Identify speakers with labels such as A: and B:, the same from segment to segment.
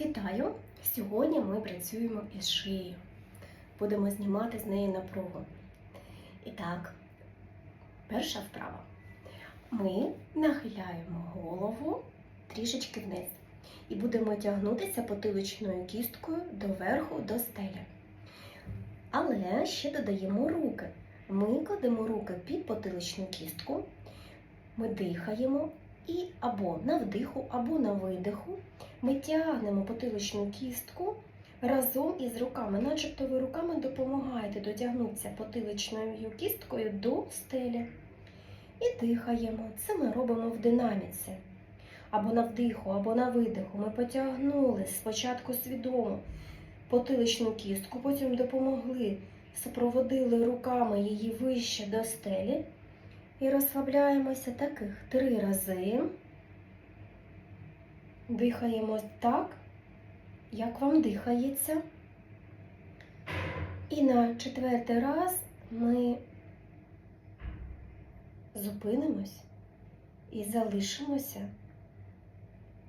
A: Вітаю! Сьогодні ми працюємо із шиєю. Будемо знімати з неї напругу. І так, перша вправа. Ми нахиляємо голову трішечки вниз і будемо тягнутися потиличною кісткою доверху до стелі. Але ще додаємо руки. Ми кладемо руки під потиличну кістку, ми дихаємо і або на вдиху, або на видиху ми тягнемо потиличну кістку разом із руками, начебто ви руками допомагаєте дотягнутися потиличною кісткою до стелі. І дихаємо. Це ми робимо в динаміці. Або на вдиху, або на видиху. Ми потягнули спочатку свідомо потиличну кістку, потім допомогли, супроводили руками її вище до стелі. І розслабляємося таких три рази. Дихаємо так, як вам дихається. І на четвертий раз ми зупинимось і залишимося.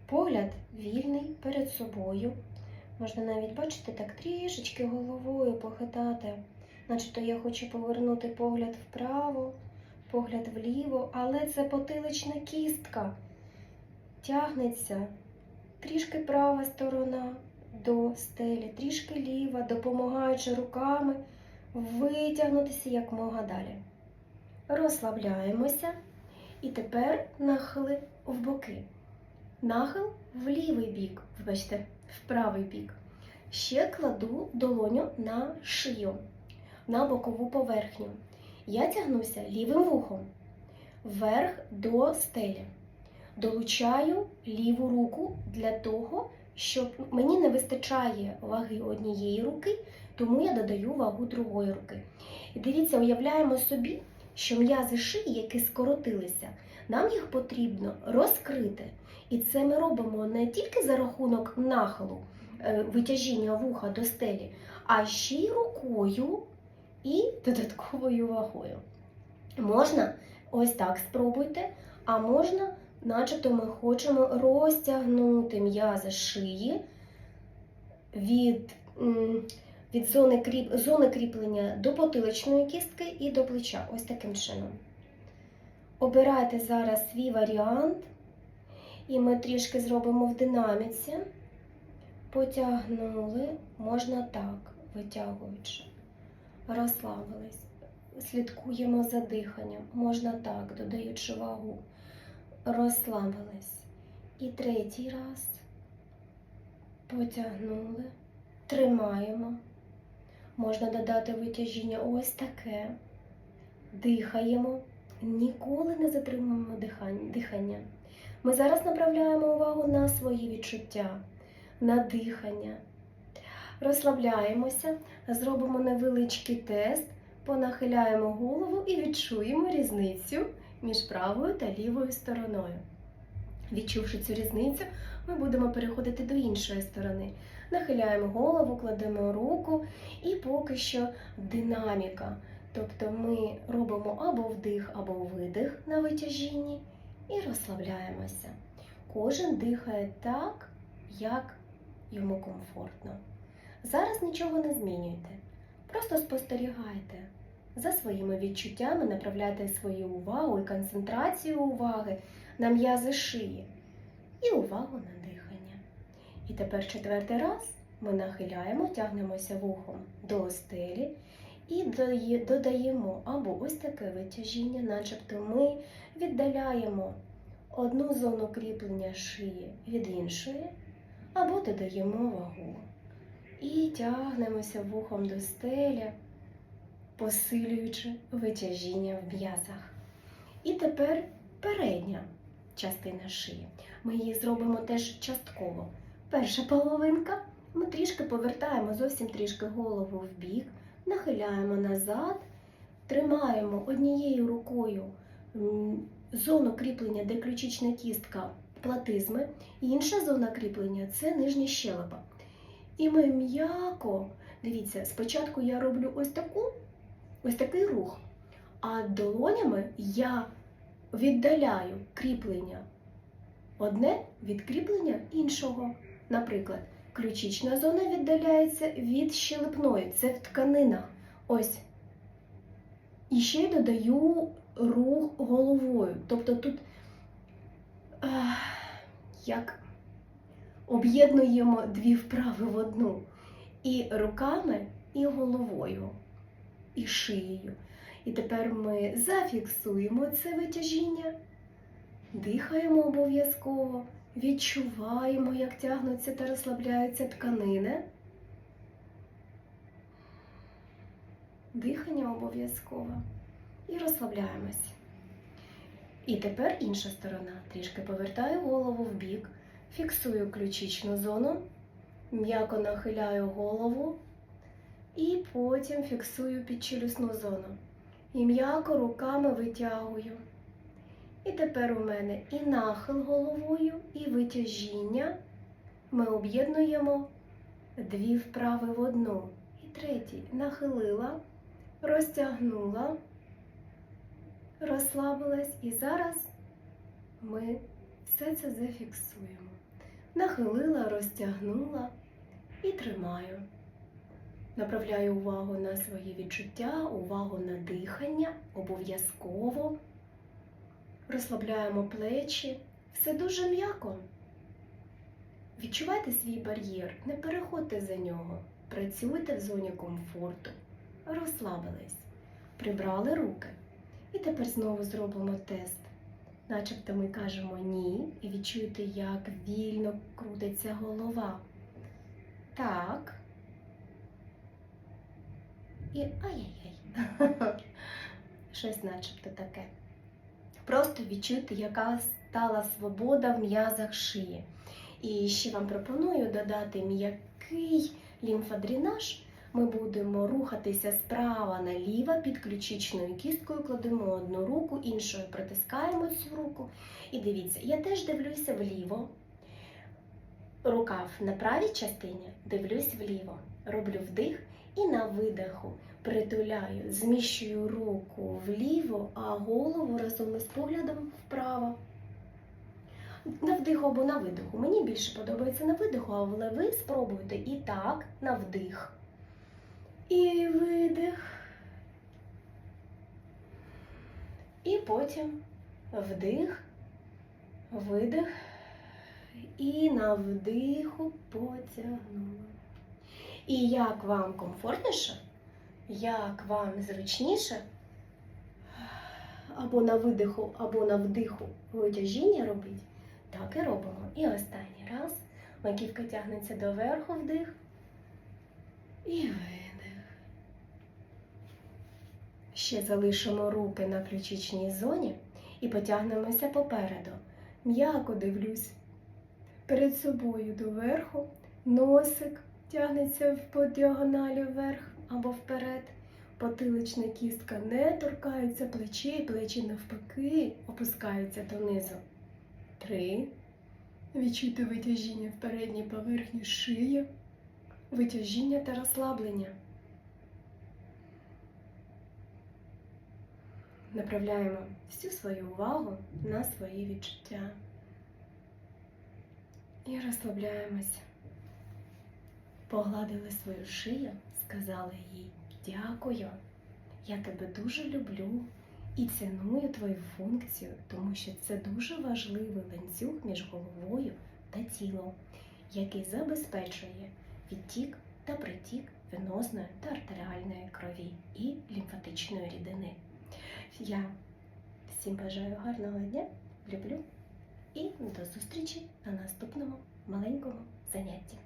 A: Погляд вільний перед собою. Можна навіть бачити так трішечки головою похитати, начебто я хочу повернути погляд вправо, погляд вліво, але це потилична кістка. Тягнеться трішки права сторона до стелі, трішки ліва, допомагаючи руками витягнутися як мога далі. Розслабляємося і тепер нахили в боки. Нахил в лівий бік, вибачте, в правий бік. Ще кладу долоню на шию, на бокову поверхню. Я тягнуся лівим вухом вверх до стелі. Долучаю ліву руку для того, щоб мені не вистачає ваги однієї руки, тому я додаю вагу другої руки. І дивіться, уявляємо собі, що м'язи шиї, які скоротилися, нам їх потрібно розкрити. І це ми робимо не тільки за рахунок нахилу, е, витяжіння вуха до стелі, а ще й рукою і додатковою вагою. Можна ось так спробуйте, а можна, начебто, ми хочемо розтягнути м'язи шиї від, від зони, кріп, зони кріплення до потиличної кістки і до плеча. Ось таким чином. Обирайте зараз свій варіант, і ми трішки зробимо в динаміці. Потягнули, можна так, витягуючи. Розслабились. Слідкуємо за диханням. Можна так, додаючи вагу. Розслабились. І третій раз. Потягнули. Тримаємо. Можна додати витяжіння ось таке. Дихаємо. Ніколи не затримуємо дихання. Ми зараз направляємо увагу на свої відчуття, на дихання. Розслабляємося, зробимо невеличкий тест, понахиляємо голову і відчуємо різницю між правою та лівою стороною. Відчувши цю різницю, ми будемо переходити до іншої сторони. Нахиляємо голову, кладемо руку і поки що динаміка. Тобто ми робимо або вдих, або видих на витяжінні і розслабляємося. Кожен дихає так, як йому комфортно. Зараз нічого не змінюйте. Просто спостерігайте за своїми відчуттями, направляйте свою увагу і концентрацію уваги на м'язи шиї і увагу на дихання. І тепер четвертий раз ми нахиляємо, тягнемося вухом до стелі і додаємо або ось таке витяжіння, начебто ми віддаляємо одну зону кріплення шиї від іншої, або додаємо вагу. І тягнемося вухом до стелі, посилюючи витяжіння в м'язах. І тепер передня частина шиї. Ми її зробимо теж частково. Перша половинка ми трішки повертаємо зовсім трішки голову в бік, нахиляємо назад, тримаємо однією рукою зону кріплення, де ключична кістка платизми, інша зона кріплення це нижня щелепа. І ми м'яко, дивіться, спочатку я роблю ось таку, ось такий рух, а долонями я віддаляю кріплення одне від кріплення іншого. Наприклад, ключична зона віддаляється від щелепної. Це в тканинах. Ось. І ще й додаю рух головою. Тобто тут ах, як об'єднуємо дві вправи в одну. І руками, і головою, і шиєю. І тепер ми зафіксуємо це витяжіння, дихаємо обов'язково, відчуваємо, як тягнуться та розслабляються тканини. Дихання обов'язково. І розслабляємось. І тепер інша сторона. Трішки повертаю голову в бік, фіксую ключичну зону, м'яко нахиляю голову і потім фіксую підчелюсну зону. І м'яко руками витягую. І тепер у мене і нахил головою, і витяжіння. Ми об'єднуємо дві вправи в одну. І третій нахилила, розтягнула, розслабилась. І зараз ми все це зафіксуємо. Нахилила, розтягнула і тримаю. Направляю увагу на свої відчуття, увагу на дихання, обов'язково. Розслабляємо плечі. Все дуже м'яко. Відчувайте свій бар'єр, не переходьте за нього. Працюйте в зоні комфорту. Розслабились. Прибрали руки. І тепер знову зробимо тест. Начебто ми кажемо ні, і відчуєте, як вільно крутиться голова. Так. І ай-яй-яй. Щось начебто таке. Просто відчуйте, яка стала свобода в м'язах шиї. І ще вам пропоную додати м'який лімфодренаж. Ми будемо рухатися справа наліво під ключичною кісткою, кладемо одну руку, іншою притискаємо цю руку. І дивіться, я теж дивлюся вліво. Рукав на правій частині, дивлюсь вліво. Роблю вдих і на видиху притуляю, зміщую руку вліво, а голову разом із поглядом вправо. На вдиху або на видиху. Мені більше подобається на видиху, але ви спробуйте і так, на вдих. І видих. І потім вдих, видих. І на вдиху потягнули. І як вам комфортніше, як вам зручніше, або на видиху, або на вдиху витяжіння робить, так і робимо. І останній раз маківка тягнеться доверху вдих і видих. Ще залишимо руки на ключичній зоні і потягнемося попереду. М'яко дивлюсь перед собою доверху, носик тягнеться по діагоналі вверх або вперед. Потилична кістка не торкається плечей, плечі навпаки опускаються донизу. Три. Відчуйте витяжіння в передній поверхні шиї, витяжіння та розслаблення. Направляємо всю свою увагу на свої відчуття. І розслабляємось. Погладили свою шию, сказали їй дякую. Я тебе дуже люблю і ціную твою функцію, тому що це дуже важливий ланцюг між головою та тілом, який забезпечує відтік та притік венозної та артеріальної крові і лімфатичної рідини. Я всім бажаю гарного дня, люблю і до зустрічі на наступному маленькому занятті.